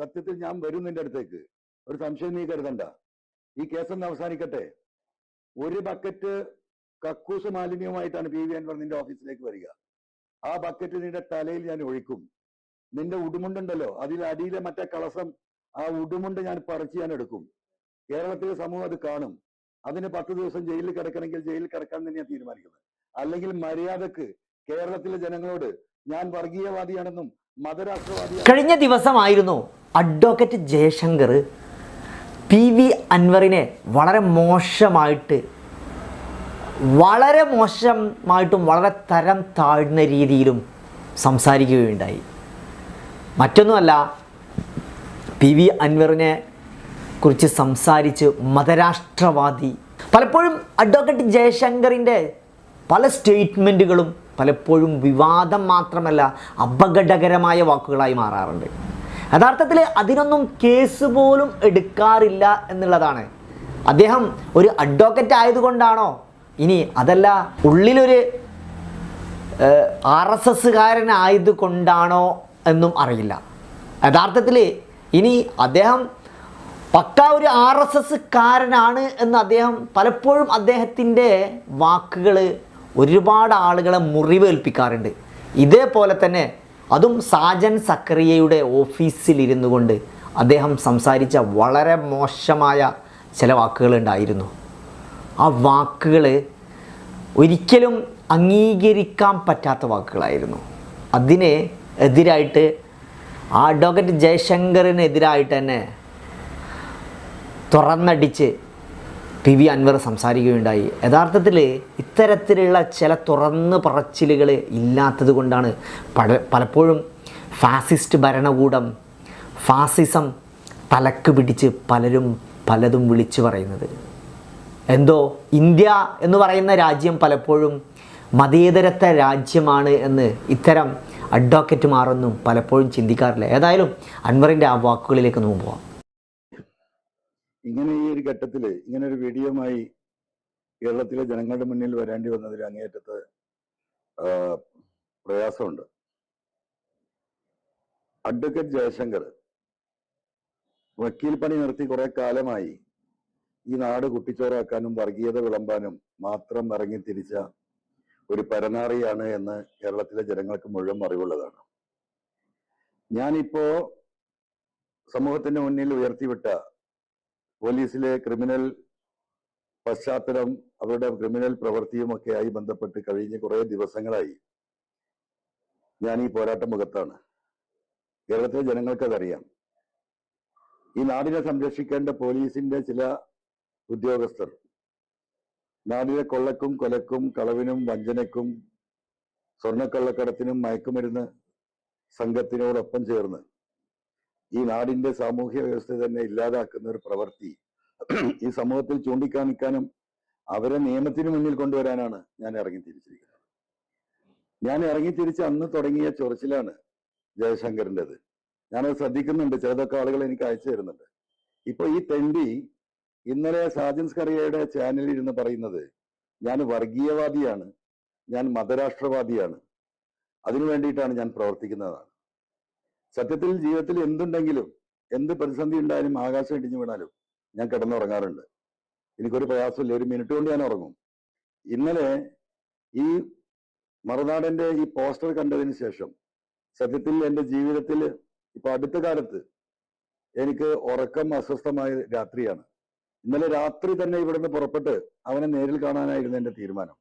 സത്യത്തിൽ ഞാൻ വരും നിന്റെ അടുത്തേക്ക്. ഒരു സംശയം നീ കരുതണ്ട. ഈ കേസൊന്ന് അവസാനിക്കട്ടെ. ഒരു ബക്കറ്റ് കക്കൂസ് മാലിന്യവുമായിട്ടാണ് പി വി അൻവർ നിന്റെ ഓഫീസിലേക്ക് വരിക. ആ ബക്കറ്റ് നിന്റെ തലയിൽ ഞാൻ ഒഴിക്കും. നിന്റെ ഉടുമുണ്ടുണ്ടല്ലോ അതിൽ അടിയിലെ മറ്റേ കളസം ആ ഉടുമുണ്ട് ഞാൻ പറിച്ച് ഞാൻ എടുക്കും. കേരളത്തിലെ സമൂഹം അത് കാണും. അതിന് പത്ത് ദിവസം ജയിലിൽ കിടക്കണമെങ്കിൽ ജയിലിൽ കിടക്കാൻ തന്നെയാണ് തീരുമാനിക്കുന്നത്. അല്ലെങ്കിൽ മര്യാദയ്ക്ക് കേരളത്തിലെ ജനങ്ങളോട് ഞാൻ വർഗീയവാദിയാണെന്നും കഴിഞ്ഞ ദിവസമായിരുന്നു അഡ്വക്കേറ്റ് ജയശങ്കർ പി വി അൻവറിനെ വളരെ മോശമായിട്ട് വളരെ മോശമായിട്ടും വളരെ തരം താഴ്ന്ന രീതിയിലും സംസാരിക്കുകയുണ്ടായി. മറ്റൊന്നുമല്ല പി വി അൻവറിനെ കുറിച്ച് സംസാരിച്ച് മതരാഷ്ട്രവാദി പലപ്പോഴും അഡ്വക്കേറ്റ് ജയശങ്കറിന്റെ പല സ്റ്റേറ്റ്മെന്റുകളും പലപ്പോഴും വിവാദം മാത്രമല്ല അപകടകരമായ വാക്കുകളായി മാറാറുണ്ട്. യഥാർത്ഥത്തിൽ അതിനൊന്നും കേസ് പോലും എടുക്കാറില്ല എന്നുള്ളതാണ്. അദ്ദേഹം ഒരു അഡ്വക്കറ്റ് ആയതുകൊണ്ടാണോ? ഇനി അതല്ല ഉള്ളിലൊരു ആർ എസ് എസ്സുകാരനായതുകൊണ്ടാണോ എന്നും അറിയില്ല. യഥാർത്ഥത്തിൽ ഇനി അദ്ദേഹം പക്ക ഒരു ആർ എസ് എസ് കാരനാണ് എന്ന് അദ്ദേഹം പലപ്പോഴും അദ്ദേഹത്തിന്റെ വാക്കുകൾ ഒരുപാട് ആളുകളെ മുറിവേൽപ്പിക്കാറുണ്ട്. ഇതേപോലെ തന്നെ അതും സാജൻ സക്കറിയയുടെ ഓഫീസിലിരുന്നു കൊണ്ട് അദ്ദേഹം സംസാരിച്ച വളരെ മോശമായ ചില വാക്കുകളുണ്ടായിരുന്നു ആ വാക്കുകൾ ഒരിക്കലും അംഗീകരിക്കാൻ പറ്റാത്ത വാക്കുകളായിരുന്നു. അതിന് എതിരായിട്ട് അഡ്വക്കേറ്റ് ജയശങ്കറിനെതിരായിട്ട് തന്നെ തുറന്നടിച്ച് പി വി അൻവർ സംസാരിക്കുകയുണ്ടായി. യഥാർത്ഥത്തിൽ ഇത്തരത്തിലുള്ള ചില തുറന്ന് പറച്ചിലുകൾ ഇല്ലാത്തത് കൊണ്ടാണ് പല പലപ്പോഴും ഫാസിസ്റ്റ് ഭരണകൂടം ഫാസിസം തലക്ക് പിടിച്ച് പലരും പലതും വിളിച്ചു പറയുന്നത്. എന്തോ ഇന്ത്യ എന്ന് പറയുന്ന രാജ്യം പലപ്പോഴും മതേതരത്തെ രാജ്യമാണ് എന്ന് ഇത്തരം അഡ്വക്കേറ്റുമാരൊന്നും പലപ്പോഴും ചിന്തിക്കാറില്ല. ഏതായാലും അൻവറിന്റെ ആ വാക്കുകളിലേക്ക് നമുക്ക് പോവാം. ഇങ്ങനെ ഈ ഒരു ഘട്ടത്തിൽ ഇങ്ങനെ ഒരു വീഡിയോമായി കേരളത്തിലെ ജനങ്ങളുടെ മുന്നിൽ വരേണ്ടി വന്നതിൽ അങ്ങേയറ്റത്ത് പ്രയാസമുണ്ട്. അഡ്വക്കേറ്റ് ജയശങ്കർ വക്കീൽ പണി നിർത്തി കുറെ കാലമായി ഈ നാട് കുട്ടിച്ചോറാക്കാനും വർഗീയത വിളമ്പാനും മാത്രം ഇറങ്ങി തിരിച്ച ഒരു പരനാറിയാണ് എന്ന് കേരളത്തിലെ ജനങ്ങൾക്ക് മുഴുവൻ അറിവുള്ളതാണ്. ഞാനിപ്പോ സമൂഹത്തിന്റെ മുന്നിൽ ഉയർത്തിവിട്ട പോലീസിലെ ക്രിമിനൽ പശ്ചാത്തലം അവരുടെ ക്രിമിനൽ പ്രവൃത്തിയുമൊക്കെയായി ബന്ധപ്പെട്ട് കഴിഞ്ഞ കുറെ ദിവസങ്ങളായി ഞാൻ ഈ പോരാട്ട മുഖത്താണ്. കേരളത്തിലെ ജനങ്ങൾക്കതറിയാം ഈ നാടിനെ സംരക്ഷിക്കേണ്ട പോലീസിന്റെ ചില ഉദ്യോഗസ്ഥർ നാടിനെ കൊള്ളക്കും കൊലക്കും കളവിനും വഞ്ചനക്കും സ്വർണക്കള്ളക്കടത്തിനും മയക്കുമരുന്ന് സംഘത്തിനോടൊപ്പം ചേർന്ന് ഈ നാടിന്റെ സാമൂഹ്യ വ്യവസ്ഥ തന്നെ ഇല്ലാതാക്കുന്ന ഒരു പ്രവൃത്തി ഈ സമൂഹത്തിൽ ചൂണ്ടിക്കാണിക്കാനും അവരെ നിയമത്തിന് മുന്നിൽ കൊണ്ടുവരാനാണ് ഞാൻ ഇറങ്ങി തിരിച്ചിരിക്കുന്നത് ഞാൻ ഇറങ്ങി തിരിച്ച് അന്ന് തുടങ്ങിയ ചൊറിച്ചിലാണ് ജയശങ്കറിന്റെത്. ഞാനത് ശ്രദ്ധിക്കുന്നുണ്ട്. ചിലതൊക്കെ ആളുകൾ എനിക്ക് അയച്ചു തരുന്നുണ്ട്. ഇപ്പൊ ഈ തെണ്ടി ഇന്നലെ സാജൻസ് കറിയയുടെ ചാനലിൽ ഇരുന്ന് പറയുന്നത് ഞാൻ വർഗീയവാദിയാണ്. ഞാൻ മതരാഷ്ട്രവാദിയാണ്. അതിനു വേണ്ടിയിട്ടാണ് ഞാൻ പ്രവർത്തിക്കുന്നതാണ്. സത്യത്തിൽ ജീവിതത്തിൽ എന്തുണ്ടെങ്കിലും എന്ത് പ്രതിസന്ധി ഉണ്ടായാലും ആകാശം ഇടിഞ്ഞു വീണാലും ഞാൻ കിടന്നുറങ്ങാറുണ്ട്. എനിക്കൊരു പ്രയാസമില്ല. ഒരു മിനിറ്റ് കൊണ്ട് ഞാൻ ഉറങ്ങും. ഇന്നലെ ഈ മറുനാടന്റെ ഈ പോസ്റ്റർ കണ്ടതിന് ശേഷം സത്യത്തിൽ എന്റെ ജീവിതത്തിൽ ഇപ്പൊ അടുത്ത കാലത്ത് എനിക്ക് ഉറക്കം അസ്വസ്ഥമായ രാത്രിയാണ്. ഇന്നലെ രാത്രി തന്നെ ഇവിടുന്ന് പുറപ്പെട്ട് അവനെ നേരിൽ കാണാനായിരുന്നു എന്റെ തീരുമാനം.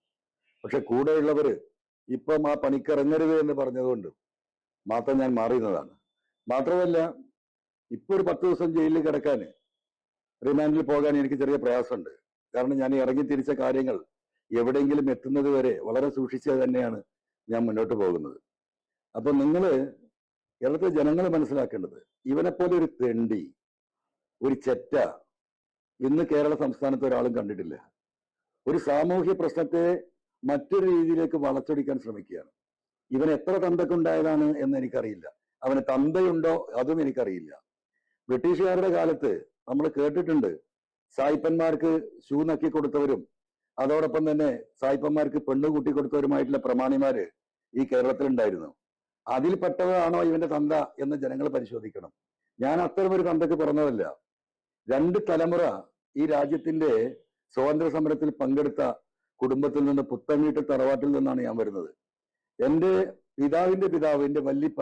പക്ഷെ കൂടെയുള്ളവര് ഇപ്പം ആ പണിക്കിറങ്ങരുത് എന്ന് പറഞ്ഞതുകൊണ്ട് മാത്രം ഞാൻ മാറിയുന്നതാണ്. മാത്രമല്ല ഇപ്പൊ ഒരു പത്ത് ദിവസം ജയിലിൽ കിടക്കാൻ റിമാൻഡിൽ പോകാൻ എനിക്ക് ചെറിയ പ്രയാസമുണ്ട്. കാരണം ഞാൻ ഇറങ്ങി തിരിച്ച കാര്യങ്ങൾ എവിടെയെങ്കിലും എത്തുന്നത് വരെ വളരെ സൂക്ഷിച്ച് തന്നെയാണ് ഞാൻ മുന്നോട്ട് പോകുന്നത്. അപ്പൊ നിങ്ങൾ കേരളത്തിലെ ജനങ്ങൾ മനസ്സിലാക്കേണ്ടത് ഇവനെപ്പോലെ ഒരു തെണ്ടി ഒരു ചെറ്റ ഇന്ന് കേരള സംസ്ഥാനത്ത് ഒരാളും കണ്ടിട്ടില്ല. ഒരു സാമൂഹ്യ പ്രശ്നത്തെ മറ്റൊരു രീതിയിലേക്ക് വളച്ചൊടിക്കാൻ ശ്രമിക്കുകയാണ്. ഇവൻ എത്ര തന്തക്കുണ്ടായതാണ് എന്ന് എനിക്കറിയില്ല. അവന് തന്തയുണ്ടോ അതും എനിക്കറിയില്ല. ബ്രിട്ടീഷുകാരുടെ കാലത്ത് നമ്മൾ കേട്ടിട്ടുണ്ട് സായിപ്പന്മാർക്ക് ഷൂ നക്കി കൊടുത്തവരും അതോടൊപ്പം തന്നെ സായിപ്പന്മാർക്ക് പെണ്ണ് കൂട്ടി കൊടുത്തവരുമായിട്ടുള്ള പ്രമാണിമാര് ഈ കേരളത്തിലുണ്ടായിരുന്നു. അതിൽപ്പെട്ടതാണോ ഇവന്റെ തന്ത എന്ന് ജനങ്ങൾ പരിശോധിക്കണം. ഞാൻ അത്തരം ഒരു തന്തക്ക് പറഞ്ഞതല്ല രണ്ട് തലമുറ ഈ രാജ്യത്തിന്റെ സ്വാതന്ത്ര്യ സമരത്തിൽ പങ്കെടുത്ത കുടുംബത്തിൽ നിന്ന് പുത്തങ്ങീട്ട് തറവാട്ടിൽ നിന്നാണ് ഞാൻ വരുന്നത്. എന്റെ പിതാവിന്റെ പിതാവ് എന്റെ വല്ലിപ്പ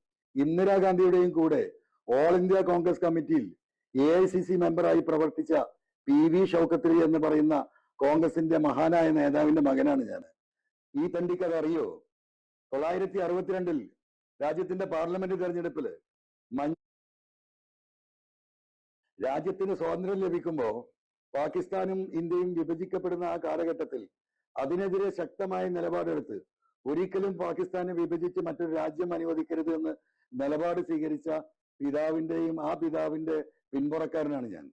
ഇന്ദിരാഗാന്ധിയുടെയും കൂടെ ഓൾ ഇന്ത്യ കോൺഗ്രസ് കമ്മിറ്റിയിൽ എ ഐ സി സി മെമ്പറായി പ്രവർത്തിച്ച പി വി ഷൗക്കത്ത് എന്ന് പറയുന്ന കോൺഗ്രസിന്റെ മഹാനായ നേതാവിന്റെ മകനാണ് ഞാൻ. ഈ തണ്ടിക്ക് അത് അറിയോ? തൊള്ളായിരത്തി അറുപത്തിരണ്ടിൽ രാജ്യത്തിന്റെ പാർലമെന്റ് തെരഞ്ഞെടുപ്പിൽ രാജ്യത്തിന് സ്വാതന്ത്ര്യം ലഭിക്കുമ്പോൾ പാകിസ്ഥാനും ഇന്ത്യയും വിഭജിക്കപ്പെടുന്ന ആ കാലഘട്ടത്തിൽ അതിനെതിരെ ശക്തമായ നിലപാടെടുത്ത് ഒരിക്കലും പാകിസ്ഥാനെ വിഭജിച്ച് മറ്റൊരു രാജ്യം അനുവദിക്കരുത് എന്ന് നിലപാട് സ്വീകരിച്ച പിതാവിന്റെയും ആ പിതാവിന്റെ പിൻപുറക്കാരനാണ് ഞാൻ.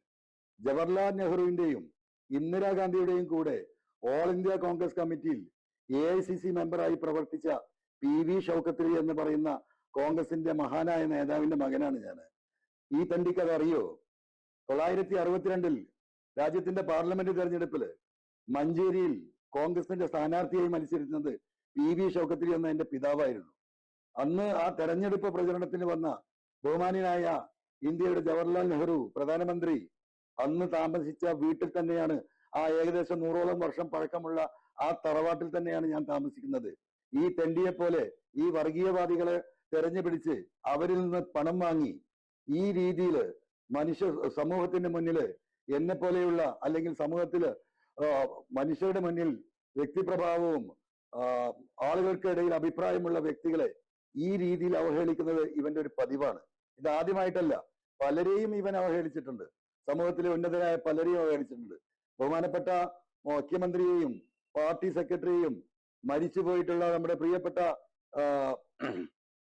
ജവഹർലാൽ നെഹ്റുവിന്റെയും ഇന്ദിരാഗാന്ധിയുടെയും കൂടെ ഓൾ ഇന്ത്യ കോൺഗ്രസ് കമ്മിറ്റിയിൽ എ ഐ സി സി മെമ്പറായി പ്രവർത്തിച്ച പി വി എന്ന് പറയുന്ന കോൺഗ്രസിന്റെ മഹാനായ നേതാവിന്റെ മകനാണ് ഞാൻ. ഈ തണ്ടിക്ക് അത് അറിയോ? തൊള്ളായിരത്തി അറുപത്തിരണ്ടിൽ രാജ്യത്തിന്റെ പാർലമെന്റ് തെരഞ്ഞെടുപ്പിൽ മഞ്ചേരിയിൽ കോൺഗ്രസിന്റെ സ്ഥാനാർത്ഥിയായി മത്സരിക്കുന്നത് പി വി ഷൗക്കത്ത് എന്ന എന്റെ പിതാവായിരുന്നു. അന്ന് ആ തെരഞ്ഞെടുപ്പ് പ്രചരണത്തിന് വന്ന ബഹുമാനായ ഇന്ത്യയുടെ ജവഹർലാൽ നെഹ്റു പ്രധാനമന്ത്രി അന്ന് താമസിച്ച വീട്ടിൽ തന്നെയാണ് ആ ഏകദേശം നൂറോളം വർഷം പഴക്കമുള്ള ആ തറവാട്ടിൽ തന്നെയാണ് ഞാൻ താമസിക്കുന്നത്. ഈ തെണ്ടിയെ പോലെ ഈ വർഗീയവാദികളെ തെരഞ്ഞു പിടിച്ച് അവരിൽ നിന്ന് പണം വാങ്ങി ഈ രീതിയിൽ മനുഷ്യ സമൂഹത്തിന്റെ മുന്നിൽ എന്നെ പോലെയുള്ള അല്ലെങ്കിൽ സമൂഹത്തിൽ മനുഷ്യരുടെ മുന്നിൽ വ്യക്തിപ്രഭാവവും ആളുകൾക്കിടയിൽ അഭിപ്രായമുള്ള വ്യക്തികളെ ഈ രീതിയിൽ അവഹേളിക്കുന്നത് ഇവന്റെ ഒരു പതിവാണ്. ഇത് ആദ്യമായിട്ടല്ല. പലരെയും ഇവൻ അവഹേളിച്ചിട്ടുണ്ട്. സമൂഹത്തിലെ ഉന്നതരായ പലരെയും അവഹേളിച്ചിട്ടുണ്ട്. ബഹുമാനപ്പെട്ട മുഖ്യമന്ത്രിയെയും പാർട്ടി സെക്രട്ടറിയെയും മരിച്ചു പോയിട്ടുള്ള നമ്മുടെ പ്രിയപ്പെട്ട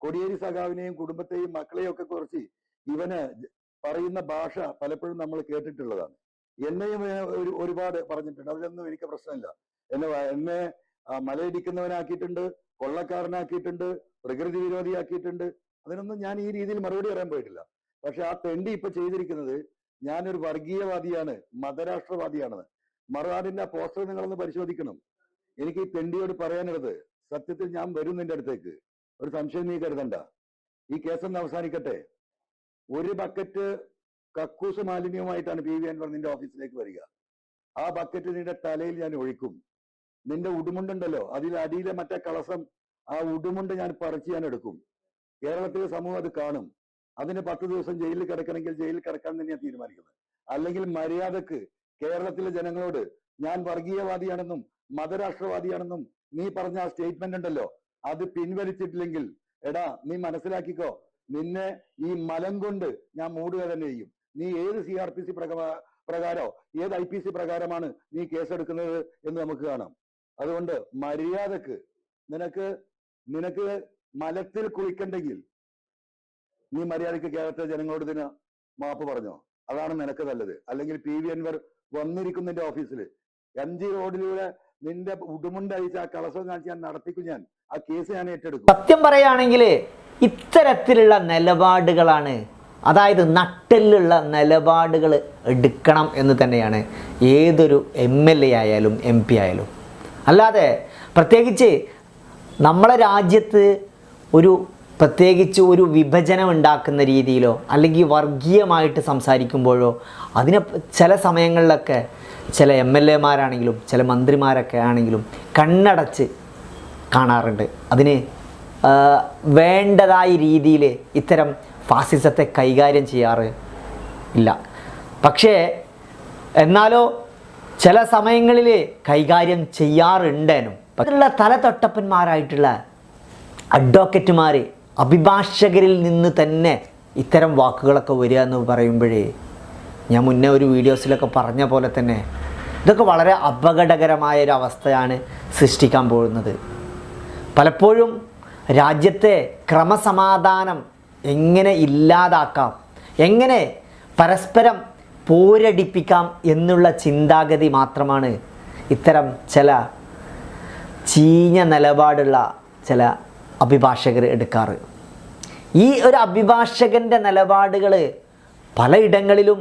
കൊടിയേരി സഖാവിനെയും കുടുംബത്തെയും മക്കളെയും ഒക്കെ കുറിച്ച് ഇവന് പറയുന്ന ഭാഷ പലപ്പോഴും നമ്മൾ കേട്ടിട്ടുള്ളതാണ്. എന്നെയും ഒരു ഒരുപാട് പറഞ്ഞിട്ടുണ്ട്. അതിലൊന്നും എനിക്ക് പ്രശ്നമില്ല. എന്നെ എന്നെ മലയിടിക്കുന്നവനാക്കിയിട്ടുണ്ട് കൊള്ളക്കാരനാക്കിയിട്ടുണ്ട് പ്രകൃതി വിരോധിയാക്കിയിട്ടുണ്ട്. അതിനൊന്നും ഞാൻ ഈ രീതിയിൽ മറുപടി പറയാൻ പോയിട്ടില്ല. പക്ഷെ ആ തെണ്ടി ഇപ്പൊ ചെയ്തിരിക്കുന്നത് ഞാനൊരു വർഗീയവാദിയാണ് മതരാഷ്ട്രവാദിയാണെന്ന്. മറുനാടിന്റെ ആ പോസ്റ്റർ നിങ്ങളൊന്ന് പരിശോധിക്കണം. എനിക്ക് ഈ തെണ്ടിയോട് പറയാനുള്ളത് സത്യത്തിൽ ഞാൻ വരും നിന്റെ അടുത്തേക്ക്. ഒരു സംശയം നീ കരുതണ്ട. ഈ കേസൊന്ന് അവസാനിക്കട്ടെ. ഒരു ബക്കറ്റ് കക്കൂസ് മാലിന്യവുമായിട്ടാണ് പി വി അൻവർ നിന്റെ ഓഫീസിലേക്ക് വരിക. ആ ബക്കറ്റ് നിന്റെ തലയിൽ ഞാൻ ഒഴിക്കും. നിന്റെ ഉടുമുണ്ടുണ്ടല്ലോ. അതിൽ അടിയിലെ മറ്റേ കളസം ആ ഉടുമുണ്ട് ഞാൻ പറിച്ച് ഞാൻ എടുക്കും. കേരളത്തിലെ സമൂഹം അത് കാണും. അതിന് പത്ത് ദിവസം ജയിലിൽ കിടക്കണമെങ്കിൽ ജയിലിൽ കിടക്കാൻ തന്നെയാണ് തീരുമാനിക്കുന്നത്. അല്ലെങ്കിൽ മര്യാദയ്ക്ക് കേരളത്തിലെ ജനങ്ങളോട് ഞാൻ വർഗീയവാദിയാണെന്നും മതരാഷ്ട്രവാദിയാണെന്നും നീ പറഞ്ഞ ആ സ്റ്റേറ്റ്മെന്റ് ഉണ്ടല്ലോ. അത് പിൻവലിച്ചിട്ടില്ലെങ്കിൽ എടാ നീ മനസ്സിലാക്കിക്കോ. നിന്നെ ഈ മലം കൊണ്ട് ഞാൻ മൂടുക തന്നെ ചെയ്യും. നീ ഏത് സി ആർ പി സി പ്രകാരോ ഏത് ഐ പി സി പ്രകാരമാണ് നീ കേസെടുക്കുന്നത് എന്ന് നമുക്ക് കാണാം. അതുകൊണ്ട് മര്യാദയ്ക്ക് നിനക്ക് നിനക്ക് മലത്തിൽ കുളിക്കണ്ടെങ്കിൽ നീ മര്യാദയ്ക്ക് കേരളത്തിലെ ജനങ്ങളോട് ഇതിന് മാപ്പ് പറഞ്ഞോ? അതാണ് നിനക്ക് നല്ലത്. അല്ലെങ്കിൽ പി വി അൻവർ വന്നിരിക്കുന്നതിന്റെ ഓഫീസിൽ എം ജി റോഡിലൂടെ നിന്റെ ഉടുമുണ്ടഴിച്ച് ആ കളസം കാണിച്ച് ഞാൻ നടത്തിക്കും ഞാൻ. ആ കേസ് ഞാൻ ഏറ്റെടുക്കും. സത്യം പറയുകയാണെങ്കിൽ ഇത്തരത്തിലുള്ള നിലപാടുകളാണ് അതായത് നട്ടലിലുള്ള നിലപാടുകൾ എടുക്കണം എന്ന് തന്നെയാണ്. ഏതൊരു എം എൽ എ ആയാലും എം പി ആയാലും. അല്ലാതെ പ്രത്യേകിച്ച് നമ്മളെ രാജ്യത്ത് ഒരു പ്രത്യേകിച്ച് ഒരു വിഭജനം ഉണ്ടാക്കുന്ന രീതിയിലോ അല്ലെങ്കിൽ വർഗീയമായിട്ട് സംസാരിക്കുമ്പോഴോ അതിനെ ചില സമയങ്ങളിലൊക്കെ ചില എം എൽ എമാരാണെങ്കിലും ചില മന്ത്രിമാരൊക്കെ ആണെങ്കിലും കണ്ണടച്ച് കാണാറുണ്ട്. അതിന് വേണ്ടതായ രീതിയിൽ ഇത്തരം ഫാസിസത്തെ കൈകാര്യം ചെയ്യാറ് ഇല്ല. പക്ഷേ എന്നാലോ ചില സമയങ്ങളിൽ കൈകാര്യം ചെയ്യാറുണ്ടേനും അതിലുള്ള തലതൊട്ടപ്പന്മാരായിട്ടുള്ള അഡ്വക്കറ്റുമാർ അഭിഭാഷകരിൽ നിന്ന് തന്നെ ഇത്തരം വാക്കുകളൊക്കെ വരിക എന്ന് പറയുമ്പോഴേ ഞാൻ മുന്നേ ഒരു വീഡിയോസിലൊക്കെ പറഞ്ഞ പോലെ തന്നെ ഇതൊക്കെ വളരെ അപകടകരമായ ഒരു അവസ്ഥയാണ് സൃഷ്ടിക്കാൻ പോകുന്നത്. പലപ്പോഴും രാജ്യത്തെ ക്രമസമാധാനം എങ്ങനെ ഇല്ലാതാക്കാം എങ്ങനെ പരസ്പരം പോരടിപ്പിക്കാം എന്നുള്ള ചിന്താഗതി മാത്രമാണ് ഇത്തരം ചില ചീഞ്ഞ നിലപാടുള്ള ചില അഭിഭാഷകർ എടുക്കാറ്. ഈ ഒരു അഭിഭാഷകന്റെ നിലപാടുകൾ പലയിടങ്ങളിലും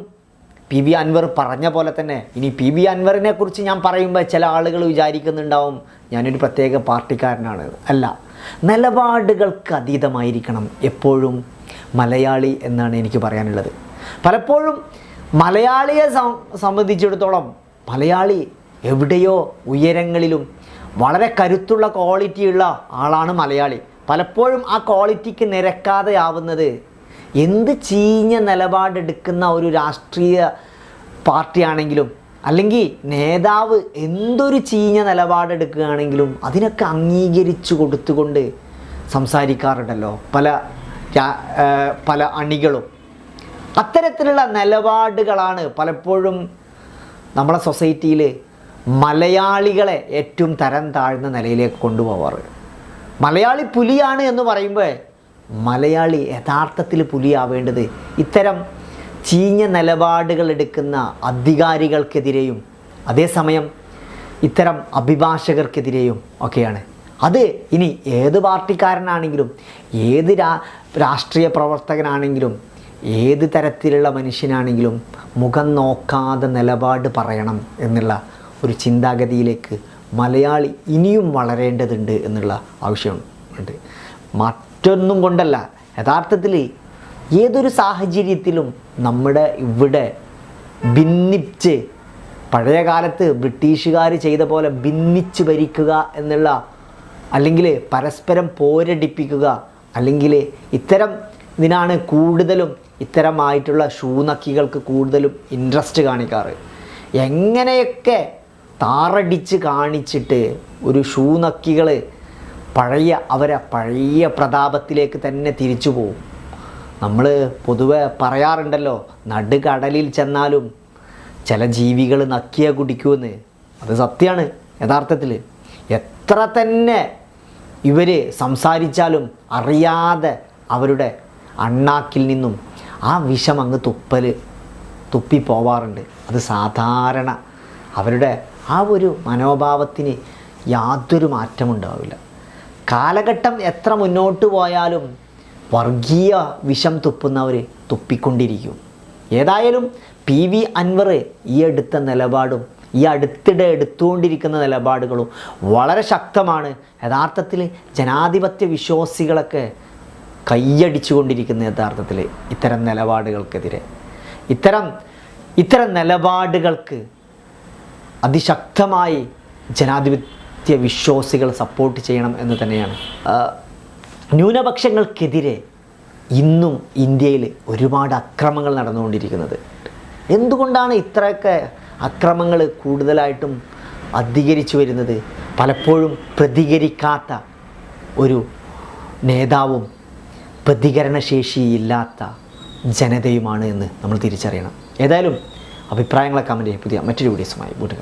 പി വി അൻവർ പറഞ്ഞ പോലെ തന്നെ ഇനി പി വി അൻവറിനെ കുറിച്ച് ഞാൻ പറയുമ്പോൾ ചില ആളുകൾ വിചാരിക്കുന്നുണ്ടാവും ഞാനൊരു പ്രത്യേക പാർട്ടിക്കാരനാണ്. അല്ല നിലപാടുകൾക്ക് അതീതമായിരിക്കണം എപ്പോഴും മലയാളി എന്നാണ് എനിക്ക് പറയാനുള്ളത്. പലപ്പോഴും മലയാളിയെ സംബന്ധിച്ചിടത്തോളം മലയാളി എവിടെയോ ഉയരങ്ങളിലും വളരെ കരുത്തുള്ള ക്വാളിറ്റിയുള്ള ആളാണ് മലയാളി. പലപ്പോഴും ആ ക്വാളിറ്റിക്ക് നിരക്കാതെ ആവുന്നത് എന്ത് ചീഞ്ഞ നിലപാടെടുക്കുന്ന ഒരു രാഷ്ട്രീയ പാർട്ടിയാണെങ്കിലും അല്ലെങ്കിൽ നേതാവ് എന്തൊരു ചീഞ്ഞ നിലപാടെടുക്കുകയാണെങ്കിലും അതിനൊക്കെ അംഗീകരിച്ചു കൊടുത്തുകൊണ്ട് സംസാരിക്കാറുണ്ടല്ലോ. പല പല അണികളും. അത്തരത്തിലുള്ള നിലപാടുകളാണ് പലപ്പോഴും നമ്മളെ സൊസൈറ്റിയിൽ മലയാളികളെ ഏറ്റവും തരം താഴ്ന്ന നിലയിലേക്ക് കൊണ്ടുപോവാറ്. മലയാളി പുലിയാണ് എന്ന് പറയുമ്പോൾ മലയാളി യഥാർത്ഥത്തിൽ പുലിയാവേണ്ടത് ഇത്തരം ചീഞ്ഞ നിലപാടുകൾ എടുക്കുന്ന അധികാരികൾക്കെതിരെയും അതേസമയം ഇത്തരം അഭിഭാഷകർക്കെതിരെയും ഒക്കെയാണ്. അത് ഇനി ഏത് പാർട്ടിക്കാരനാണെങ്കിലും ഏത് രാ രാഷ്ട്രീയ പ്രവർത്തകനാണെങ്കിലും ഏത് തരത്തിലുള്ള മനുഷ്യനാണെങ്കിലും മുഖം നോക്കാതെ നിലപാട് പറയണം എന്നുള്ള ഒരു ചിന്താഗതിയിലേക്ക് മലയാളി ഇനിയും വളരേണ്ടതുണ്ട് എന്നുള്ള ആവശ്യമുണ്ട് മറ്റൊന്നും കൊണ്ടല്ല. യഥാർത്ഥത്തിൽ ഏതൊരു സാഹചര്യത്തിലും നമ്മുടെ ഇവിടെ ഭിന്നിച്ച് പഴയ കാലത്ത് ബ്രിട്ടീഷുകാർ ചെയ്ത പോലെ ഭിന്നിച്ച് ഭരിക്കുക എന്നുള്ള അല്ലെങ്കിൽ പരസ്പരം പോരടിപ്പിക്കുക അല്ലെങ്കിൽ ഇത്തരം ഇതിനാണ് കൂടുതലും ഇത്തരമായിട്ടുള്ള ഷൂനക്കികൾക്ക് കൂടുതലും ഇൻട്രസ്റ്റ് കാണിക്കാറ്. എങ്ങനെയൊക്കെ താറടിച്ച് കാണിച്ചിട്ട് ഒരു ഷൂനക്കികൾ പഴയ അവരെ പഴയ പ്രതാപത്തിലേക്ക് തന്നെ തിരിച്ചു പോകും. നമ്മൾ പൊതുവെ പറയാറുണ്ടല്ലോ നടുകടലിൽ ചെന്നാലും ചില ജീവികൾ നക്കിയ കുടിക്കുമെന്ന്. അത് സത്യമാണ് യഥാർത്ഥത്തിൽ എത്ര തന്നെ ഇവർ സംസാരിച്ചാലും അറിയാതെ അവരുടെ അണ്ണാക്കിൽ നിന്നും ആ വിഷം അങ്ങ് തുപ്പൽ തുപ്പി പോവാറുണ്ട്. അത് സാധാരണ അവരുടെ ആ ഒരു മനോഭാവത്തിന് യാതൊരു മാറ്റമുണ്ടാവില്ല. കാലഘട്ടം എത്ര മുന്നോട്ട് പോയാലും വർഗീയ വിഷം തുപ്പുന്നവർ തുപ്പിക്കൊണ്ടിരിക്കും. ഏതായാലും പി വി അൻവർ ഈ എടുത്ത നിലപാടും ഈ അടുത്തിടെ എടുത്തുകൊണ്ടിരിക്കുന്ന നിലപാടുകളും വളരെ ശക്തമാണ്. യഥാർത്ഥത്തിൽ ജനാധിപത്യ വിശ്വാസികളൊക്കെ കൈയടിച്ചുകൊണ്ടിരിക്കുന്ന യഥാർത്ഥത്തിൽ ഇത്തരം നിലപാടുകൾക്കെതിരെ. ഇത്തരം ഇത്തരം നിലപാടുകൾക്ക് അതിശക്തമായി ജനാധിപത്യ വിശ്വാസികൾ സപ്പോർട്ട് ചെയ്യണം എന്ന് തന്നെയാണ്. ന്യൂനപക്ഷങ്ങൾക്കെതിരെ ഇന്നും ഇന്ത്യയിൽ ഒരുപാട് അക്രമങ്ങൾ നടന്നുകൊണ്ടിരിക്കുന്നത്. എന്തുകൊണ്ടാണ് ഇത്രയൊക്കെ അക്രമങ്ങൾ കൂടുതലായിട്ടും അധികരിച്ചു വരുന്നത്? പലപ്പോഴും പ്രതികരിക്കാത്ത ഒരു നേതാവും പ്രതികരണശേഷിയില്ലാത്ത ജനതയുമാണ് എന്ന് നമ്മൾ തിരിച്ചറിയണം. ഏതായാലും അഭിപ്രായങ്ങളെ കമന്റ് ചെയ്യാം പുതിയ മറ്റൊരു വീഡിയോസുമായി വീട്ടുക